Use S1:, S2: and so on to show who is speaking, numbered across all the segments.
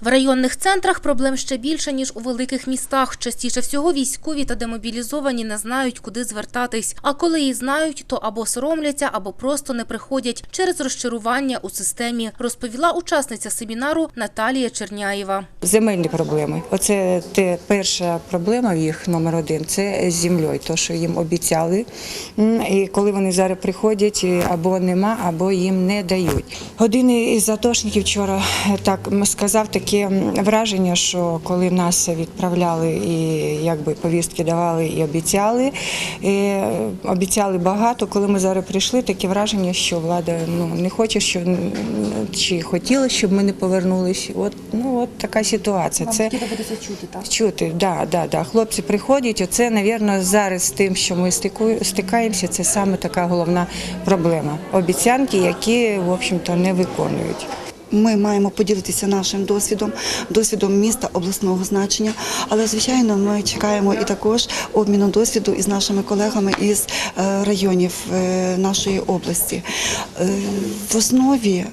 S1: В районних центрах проблем ще більше, ніж у великих містах. Частіше всього військові та демобілізовані не знають, куди звертатись. А коли і знають, то або соромляться, або просто не приходять через розчарування у системі, розповіла учасниця семінару Наталія Черняєва.
S2: Земельні проблеми. Оце те перша проблема в їх номер один це з землею. То, що їм обіцяли. І коли вони зараз приходять, або нема, або їм не дають. Один із атошників вчора е, так сказав таке враження, що коли нас відправляли і якби повістки давали і обіцяли, і обіцяли багато. Коли ми зараз прийшли, таке враження, що влада ну не хоче, що чи хотіла, щоб ми не повернулися. От ну от така ситуація. Це
S3: доводиться чути, так?
S2: чути, да, да, да. Хлопці приходять. Оце, навірно, зараз з тим, що ми стикаємося, це саме така головна проблема. Обіцянки, які в общем-то не виконують.
S3: Ми маємо поділитися нашим досвідом, досвідом міста обласного значення. Але звичайно, ми чекаємо і також обміну досвіду із нашими колегами із е, районів е, нашої області. Е, В основі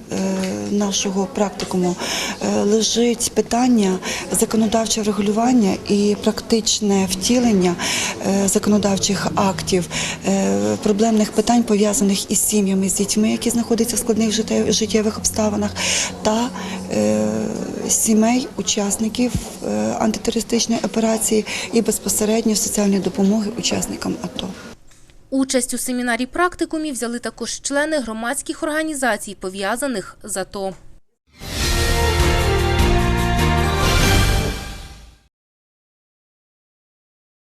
S3: нашого практикуму лежить питання законодавчого регулювання і практичне втілення законодавчих актів, проблемних питань пов'язаних із сім'ями, з дітьми, які знаходяться в складних життє- життєвих обставинах, та е, сімей учасників е, антитерористичної операції і безпосередньо соціальної допомоги учасникам АТО.
S1: Участь у семінарі практикумі взяли також члени громадських організацій, пов'язаних з АТО.